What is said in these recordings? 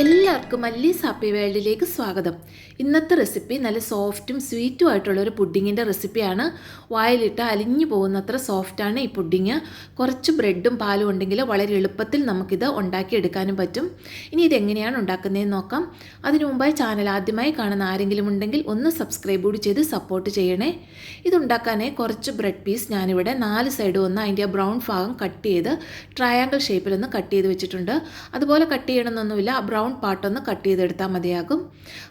എല്ലാവർക്കും മല്ലി സാപ്പി വേൾഡിലേക്ക് സ്വാഗതം. ഇന്നത്തെ റെസിപ്പി നല്ല സോഫ്റ്റും സ്വീറ്റും ആയിട്ടുള്ള ഒരു പുഡിങ്ങിന്റെ റെസിപ്പിയാണ്. വായിലിട്ട് അലിഞ്ഞു പോകുന്നത്ര സോഫ്റ്റാണ് ഈ പുഡിങ്. കുറച്ച് ബ്രെഡും പാലും ഉണ്ടെങ്കിൽ വളരെ എളുപ്പത്തിൽ നമുക്കിത് ഉണ്ടാക്കിയെടുക്കാനും പറ്റും. ഇനി ഇതെങ്ങനെയാണ് ഉണ്ടാക്കുന്നതെന്ന് നോക്കാം. അതിനു മുമ്പായി ചാനൽ ആദ്യമായി കാണുന്ന ആരെങ്കിലും ഉണ്ടെങ്കിൽ ഒന്ന് സബ്സ്ക്രൈബ് കൂടി ചെയ്ത് സപ്പോർട്ട് ചെയ്യണേ. ഇതുണ്ടാക്കാനേ കുറച്ച് ബ്രെഡ് പീസ് ഞാനിവിടെ നാല് സൈഡും ഒന്ന് അതിന്റെ ബ്രൗൺ ഭാഗം കട്ട് ചെയ്ത് ട്രയാങ്കിൾ ഷേപ്പിലൊന്ന് കട്ട് ചെയ്ത് വെച്ചിട്ടുണ്ട്. അതുപോലെ കട്ട് ചെയ്യണമെന്നൊന്നുമില്ല. ആ ബ്രൗൺ പാർട്ടൊന്ന് കട്ട് ചെയ്തെടുത്താൽ മതിയാകും.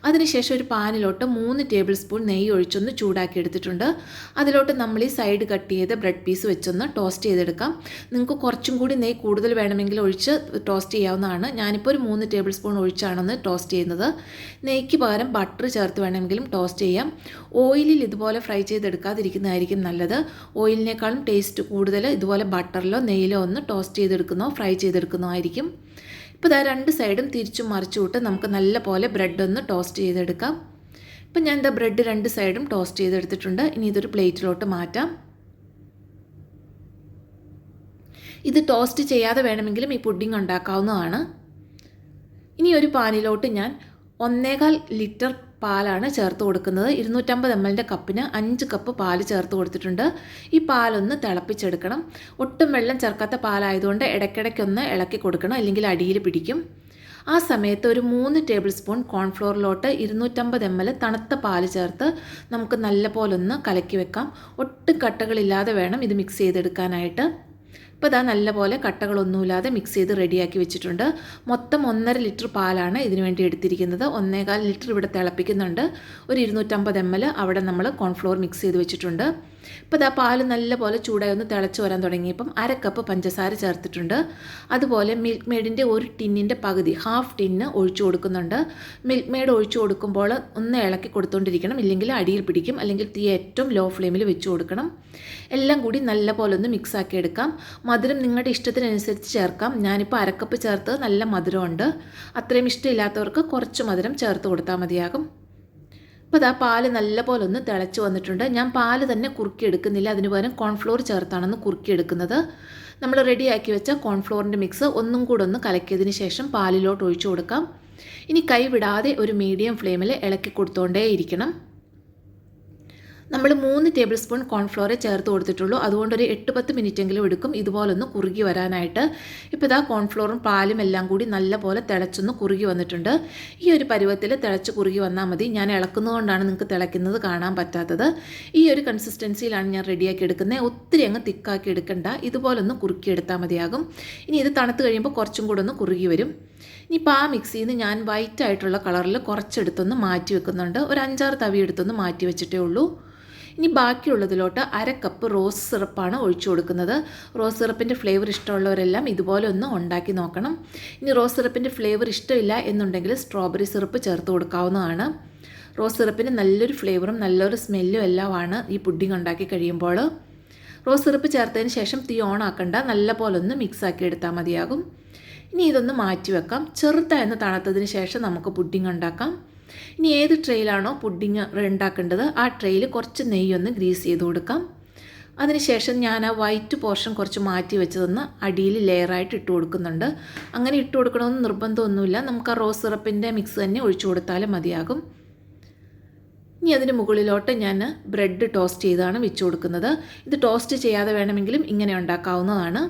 അതിനുശേഷം ഒരു പാനിലോട്ട് മൂന്ന് ടേബിൾ സ്പൂൺ നെയ്യ് ഒഴിച്ചൊന്ന് ചൂടാക്കി എടുത്തിട്ടുണ്ട്. അതിലോട്ട് നമ്മൾ ഈ സൈഡ് കട്ട് ചെയ്ത് ബ്രെഡ് പീസ് വെച്ചൊന്ന് ടോസ്റ്റ് ചെയ്തെടുക്കാം. നിങ്ങൾക്ക് കുറച്ചും കൂടി നെയ്യ് കൂടുതൽ വേണമെങ്കിൽ ഒഴിച്ച് ടോസ്റ്റ് ചെയ്യാവുന്നതാണ്. ഞാനിപ്പോൾ ഒരു മൂന്ന് ടേബിൾ സ്പൂൺ ഒഴിച്ചാണെന്ന് ടോസ്റ്റ് ചെയ്യുന്നത്. നെയ്ക്ക് പകരം ബട്ടർ ചേർത്ത് വേണമെങ്കിലും ടോസ്റ്റ് ചെയ്യാം. ഓയിലിൽ ഇതുപോലെ ഫ്രൈ ചെയ്തെടുക്കാതിരിക്കുന്നതായിരിക്കും നല്ലത്. ഓയിലിനേക്കാളും ടേസ്റ്റ് കൂടുതൽ ഇതുപോലെ ബട്ടറിലോ നെയ്യിലോ ഒന്ന് ടോസ്റ്റ് ചെയ്തെടുക്കുന്നോ ഫ്രൈ ചെയ്തെടുക്കുന്നോ ആയിരിക്കും ഇപ്പോൾ ഇതാ രണ്ട് സൈഡും തിരിച്ചും മറിച്ചു വിട്ട് നമുക്ക് നല്ല പോലെ ബ്രെഡ് ഒന്ന് ടോസ്റ്റ് ചെയ്തെടുക്കാം. ഇപ്പം ഞാൻ എന്താ ബ്രെഡ് രണ്ട് സൈഡും ടോസ്റ്റ് ചെയ്തെടുത്തിട്ടുണ്ട്. ഇനി ഇതൊരു പ്ലേറ്റിലോട്ട് മാറ്റാം. ഇത് ടോസ്റ്റ് ചെയ്യാതെ വേണമെങ്കിലും ഈ പുഡിംഗ് ഉണ്ടാക്കാവുന്നതാണ്. ഇനി ഒരു പാനിലോട്ട് ഞാൻ ഒന്നേകാൽ ലിറ്റർ പാലാണ് ചേർത്ത് കൊടുക്കുന്നത്. ഇരുന്നൂറ്റമ്പത് എം എല്ലിന്റെ കപ്പിന് അഞ്ച് കപ്പ് പാൽ ചേർത്ത് കൊടുത്തിട്ടുണ്ട്. ഈ പാലൊന്ന് തിളപ്പിച്ചെടുക്കണം. ഒട്ടും വെള്ളം ചേർക്കാത്ത പാലായതുകൊണ്ട് ഇടയ്ക്കിടയ്ക്കൊന്ന് ഇളക്കി കൊടുക്കണം അല്ലെങ്കിൽ അടിയിൽ പിടിക്കും. ആ സമയത്ത് ഒരു മൂന്ന് ടേബിൾ സ്പൂൺ കോൺഫ്ലോറിലോട്ട് ഇരുന്നൂറ്റമ്പത് എം എൽ തണുത്ത പാൽ ചേർത്ത് നമുക്ക് നല്ല പോലൊന്ന് കലക്കി വെക്കാം. ഒട്ടും കട്ടകളില്ലാതെ വേണം ഇത് മിക്സ് ചെയ്തെടുക്കാനായിട്ട്. ഇപ്പോൾ ഇതാ നല്ലപോലെ കട്ടകളൊന്നുമില്ലാതെ മിക്സ് ചെയ്ത് റെഡിയാക്കി വെച്ചിട്ടുണ്ട്. മൊത്തം ഒന്നര ലിറ്റർ പാലാണ് ഇതിനു വേണ്ടി എടുത്തിരിക്കുന്നത്. ഒന്നേകാൽ ലിറ്റർ ഇവിടെ തിളപ്പിക്കുന്നുണ്ട്. ഒരു ഇരുന്നൂറ്റമ്പത് എം എൽ അവിടെ നമ്മൾ കോൺഫ്ലോർ മിക്സ് ചെയ്ത് വെച്ചിട്ടുണ്ട്. ഇപ്പോൾ ഇതാ പാൽ നല്ലപോലെ ചൂടായി ഒന്ന് തിളച്ച് വരാൻ തുടങ്ങിയപ്പം അര കപ്പ് പഞ്ചസാര ചേർത്തിട്ടുണ്ട്. അതുപോലെ മിൽക്ക് മെയ്ഡിന്റെ ഒരു ടിന്നിന്റെ പകുതി ഹാഫ് ടിന്ന് ഒഴിച്ചു കൊടുക്കുന്നുണ്ട്. മിൽക്ക് മെയ്ഡ് ഒഴിച്ചു കൊടുക്കുമ്പോൾ ഒന്ന് ഇളക്കി കൊടുത്തുകൊണ്ടിരിക്കണം ഇല്ലെങ്കിൽ അടിയിൽ പിടിക്കും. അല്ലെങ്കിൽ തീ ഏറ്റവും ലോ ഫ്ലെയിമിൽ വെച്ച് കൊടുക്കണം. എല്ലാം കൂടി നല്ലപോലെ ഒന്ന് മിക്സ് ആക്കി എടുക്കാം. മധുരം നിങ്ങളുടെ ഇഷ്ടത്തിനനുസരിച്ച് ചേർക്കാം. ഞാനിപ്പോൾ അരക്കപ്പ് ചേർത്ത് നല്ല മധുരമുണ്ട്. അത്രയും ഇഷ്ടമില്ലാത്തവർക്ക് കുറച്ച് മധുരം ചേർത്ത് കൊടുത്താൽ മതിയാകും. അപ്പോൾ ഇതാ പാൽ നല്ലപോലെ ഒന്ന് തിളച്ച് വന്നിട്ടുണ്ട്. ഞാൻ പാൽ തന്നെ കുറുക്കിയെടുക്കുന്നില്ല. അതിന് പകരം കോൺഫ്ലോർ ചേർത്താണെന്ന് കുറുക്കിയെടുക്കുന്നത്. നമ്മൾ റെഡിയാക്കി വെച്ച കോൺഫ്ലോറിന്റെ മിക്സ് ഒന്നും കൂടെ ഒന്ന് കലക്കിയതിന് ശേഷം പാലിലോട്ട് ഒഴിച്ചു കൊടുക്കാം. ഇനി കൈ വിടാതെ ഒരു മീഡിയം ഫ്ലെയിമിൽ ഇളക്കി കൊടുത്തോണ്ടേ ഇരിക്കണം നമ്മൾ മൂന്ന് ടേബിൾ സ്പൂൺ കോൺഫ്ലോറെ ചേർത്ത് കൊടുത്തിട്ടുള്ളൂ. അതുകൊണ്ട് ഒരു എട്ട് പത്ത് മിനിറ്റെങ്കിലും എടുക്കും. ഇതുപോലൊന്ന് കുറുകി വരാനായിട്ട്. ഇപ്പോൾ ഇതാ കോൺഫ്ലോറും പാലും എല്ലാം കൂടി നല്ലപോലെ തിളച്ചൊന്ന് കുറുകി വന്നിട്ടുണ്ട്. ഈ ഒരു പരുവത്തിൽ തിളച്ച് കുറുകി വന്നാൽ മതി. ഞാൻ ഇളക്കുന്നതുകൊണ്ടാണ് നിങ്ങൾക്ക് തിളയ്ക്കുന്നത് കാണാൻ പറ്റാത്തത്. ഈ ഒരു കൺസിസ്റ്റൻസിയിലാണ് ഞാൻ റെഡിയാക്കി എടുക്കുന്നത്. ഒത്തിരി അങ്ങ് തിക്കാക്കി എടുക്കണ്ട. ഇതുപോലൊന്ന് കുറുക്കി എടുത്താൽ മതിയാകും. ഇനി ഇത് തണുത്ത് കഴിയുമ്പോൾ കുറച്ചും കൂടെ ഒന്ന് കുറുകി വരും. ഇനിയിപ്പോൾ ആ മിക്സിയിൽ നിന്ന് ഞാൻ വൈറ്റ് ആയിട്ടുള്ള കളറിൽ കുറച്ചെടുത്തൊന്ന് മാറ്റി വെക്കുന്നുണ്ട്. ഒരു അഞ്ചാറ് തവി എടുത്തൊന്ന് മാറ്റി വെച്ചിട്ടേ ഉള്ളൂ. ഇനി ബാക്കിയുള്ളതിലോട്ട് അര കപ്പ് റോസ് സിറപ്പാണ് ഒഴിച്ചു കൊടുക്കുന്നത്. റോസ് സിറപ്പിന്റെ ഫ്ലേവർ ഇഷ്ടമുള്ളവരെല്ലാം ഇതുപോലെ ഒന്ന് ഉണ്ടാക്കി നോക്കണം. ഇനി റോസ് സിറപ്പിന്റെ ഫ്ലേവർ ഇഷ്ടമില്ല എന്നുണ്ടെങ്കിൽ സ്ട്രോബെറി സിറപ്പ് ചേർത്ത് കൊടുക്കാവുന്നതാണ്. റോസ് സിറപ്പിന് നല്ലൊരു ഫ്ലേവറും നല്ലൊരു സ്മെല്ലും എല്ലാമാണ് ഈ പുഡിംഗ് ഉണ്ടാക്കി കഴിയുമ്പോൾ. റോസ് സിറപ്പ് ചേർത്തതിന് ശേഷം തീ ഓൺ ആക്കണ്ട. നല്ല പോലെ ഒന്ന് മിക്സ് ആക്കി എടുത്താൽ മതിയാകും. ഇനി ഇതൊന്ന് മാറ്റി വെക്കാം. ചെറുതായൊന്ന് തണുത്തതിന് ശേഷം നമുക്ക് പുഡിംഗ് ഉണ്ടാക്കാം. ഇനി ഏത് ട്രെയിലാണോ പുഡിങ് ഉണ്ടാക്കേണ്ടത് ആ ട്രെയിൽ കുറച്ച് നെയ്യൊന്ന് ഗ്രീസ് ചെയ്ത് കൊടുക്കാം. അതിനുശേഷം ഞാൻ ആ വൈറ്റ് പോർഷൻ കുറച്ച് മാറ്റി വെച്ചതൊന്ന് അടിയിൽ ലെയറായിട്ട് ഇട്ട് കൊടുക്കുന്നുണ്ട്. അങ്ങനെ ഇട്ട് കൊടുക്കണമെന്ന് നിർബന്ധമൊന്നുമില്ല. നമുക്ക് ആ റോസ് സിറപ്പിന്റെ മിക്സ് തന്നെ ഒഴിച്ചു കൊടുത്താലും മതിയാകും. ഇനി അതിന് മുകളിലോട്ട് ഞാൻ ബ്രെഡ് ടോസ്റ്റ് ചെയ്താണ് വെച്ച് കൊടുക്കുന്നത്. ഇത് ടോസ്റ്റ് ചെയ്യാതെ വേണമെങ്കിലും ഇങ്ങനെ ഉണ്ടാക്കാവുന്നതാണ്.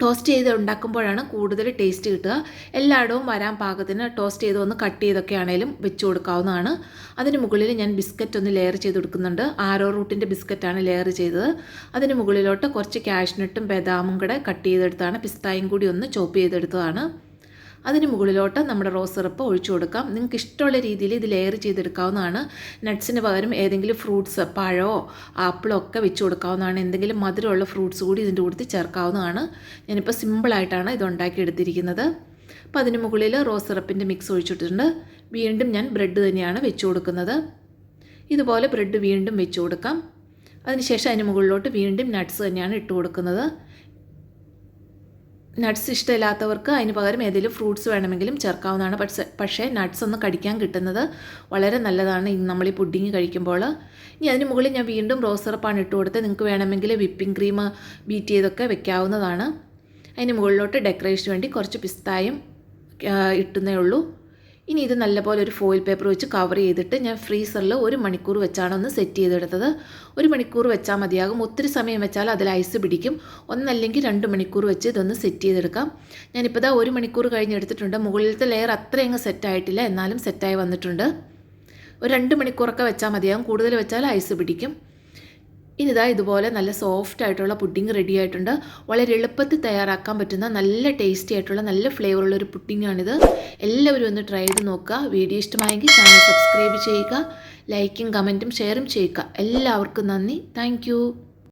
ടോസ്റ്റ് ചെയ്ത് ഉണ്ടാക്കുമ്പോഴാണ് കൂടുതൽ ടേസ്റ്റ് കിട്ടുക. എല്ലായിടവും വരാൻ പാകത്തിന് ടോസ്റ്റ് ചെയ്ത് ഒന്ന് കട്ട് ചെയ്തൊക്കെ ആണെങ്കിലും വെച്ച് കൊടുക്കാവുന്നതാണ്. അതിന് മുകളിൽ ഞാൻ ബിസ്ക്കറ്റ് ഒന്ന് ലെയർ ചെയ്ത് കൊടുക്കുന്നുണ്ട്. ആരോ റൂട്ടിന്റെ ബിസ്ക്കറ്റാണ് ലെയർ ചെയ്തത്. അതിന് മുകളിലോട്ട് കുറച്ച് കാഷ്നട്ടും ബദാമും കൂടെ കട്ട് ചെയ്തെടുത്താണ്. പിസ്തായും കൂടി ഒന്ന് ചോപ്പ് ചെയ്തെടുത്തതാണ്. അതിന് മുകളിലോട്ട് നമ്മുടെ റോസ് സിറപ്പ് ഒഴിച്ചു കൊടുക്കാം. നിങ്ങൾക്ക് ഇഷ്ടമുള്ള രീതിയിൽ ഇത് ലെയർ ചെയ്തെടുക്കാവുന്നതാണ്. നട്ട്സിന് പകരം ഏതെങ്കിലും ഫ്രൂട്ട്സ് പഴമോ ആപ്പിളോ ഒക്കെ വെച്ച് കൊടുക്കാവുന്നതാണ്. എന്തെങ്കിലും മധുരമുള്ള ഫ്രൂട്ട്സ് കൂടി ഇതിന്റെ കൂട്ടത്തിൽ ചേർക്കാവുന്നതാണ്. ഞാനിപ്പോൾ സിമ്പിളായിട്ടാണ് ഇത് ഉണ്ടാക്കിയെടുത്തിരിക്കുന്നത്. അപ്പോൾ അതിന് മുകളിൽ റോസ് സിറപ്പിന്റെ മിക്സ് ഒഴിച്ചിട്ടുണ്ട് വീണ്ടും ഞാൻ ബ്രെഡ് തന്നെയാണ് വെച്ച് കൊടുക്കുന്നത്. ഇതുപോലെ ബ്രെഡ് വീണ്ടും വെച്ച് കൊടുക്കാം. അതിനുശേഷം അതിന് മുകളിലോട്ട് വീണ്ടും നട്ട്സ് തന്നെയാണ് ഇട്ട് കൊടുക്കുന്നത്. നട്ട്സ് ഇഷ്ടമില്ലാത്തവർക്ക് അതിന് പകരം ഏതെങ്കിലും ഫ്രൂട്ട്സ് വേണമെങ്കിലും ചേർക്കാവുന്നതാണ്. പക്ഷേ പക്ഷേ നട്ട്സ് ഒന്ന് കടിക്കാൻ കിട്ടുന്നത് വളരെ നല്ലതാണ്. നമ്മൾ ഈ പുഡിങ് കഴിക്കുമ്പോൾ. ഇനി അതിന് മുകളിൽ ഞാൻ വീണ്ടും റോസ് സിറപ്പാണ് ഇട്ട് കൊടുത്ത് നിങ്ങൾക്ക് വേണമെങ്കിൽ വിപ്പിംഗ് ക്രീം ബീറ്റ് ചെയ്തൊക്കെ വെക്കാവുന്നതാണ്. അതിന് മുകളിലോട്ട് ഡെക്കറേഷന് വേണ്ടി കുറച്ച് പിസ്തായും ഇട്ടുന്നേ ഉള്ളൂ. ഇനി ഇത് നല്ലപോലെ ഒരു ഫോയിൽ പേപ്പർ വെച്ച് കവർ ചെയ്തിട്ട് ഞാൻ ഫ്രീസറിൽ ഒരു മണിക്കൂർ വെച്ചാണ് ഒന്ന് സെറ്റ് ചെയ്തെടുത്തത്. ഒരു മണിക്കൂർ വെച്ചാൽ മതിയാകും. ഒത്തിരി സമയം വെച്ചാൽ അതിൽ ഐസ് പിടിക്കും. ഒന്നല്ലെങ്കിൽ രണ്ട് മണിക്കൂർ വെച്ച് ഇതൊന്ന് സെറ്റ് ചെയ്തെടുക്കാം. ഞാനിപ്പോൾ ഒരു മണിക്കൂർ കഴിഞ്ഞ് എടുത്തിട്ടുണ്ട് മുകളിലത്തെ ലെയർ അത്രയങ്ങ് സെറ്റായിട്ടില്ല എന്നാലും സെറ്റായി വന്നിട്ടുണ്ട്. ഒരു രണ്ട് മണിക്കൂറൊക്കെ വെച്ചാൽ മതിയാകും. കൂടുതൽ വെച്ചാൽ ഐസ് പിടിക്കും. ഇനിതാ ഇതുപോലെ നല്ല സോഫ്റ്റ് ആയിട്ടുള്ള പുഡിംഗ് റെഡി ആയിട്ടുണ്ട്. വളരെ എളുപ്പത്തിൽ തയ്യാറാക്കാൻ പറ്റുന്ന നല്ല ടേസ്റ്റി ആയിട്ടുള്ള നല്ല ഫ്ലേവറുള്ള ഒരു പുഡിംഗാണിത് എല്ലാവരും ഒന്ന് ട്രൈ ചെയ്ത് നോക്കുക. വീഡിയോ ഇഷ്ടമായെങ്കിൽ ചാനൽ സബ്സ്ക്രൈബ് ചെയ്യുക. ലൈക്കും കമന്റും ഷെയറും ചെയ്യുക. എല്ലാവർക്കും നന്ദി. താങ്ക്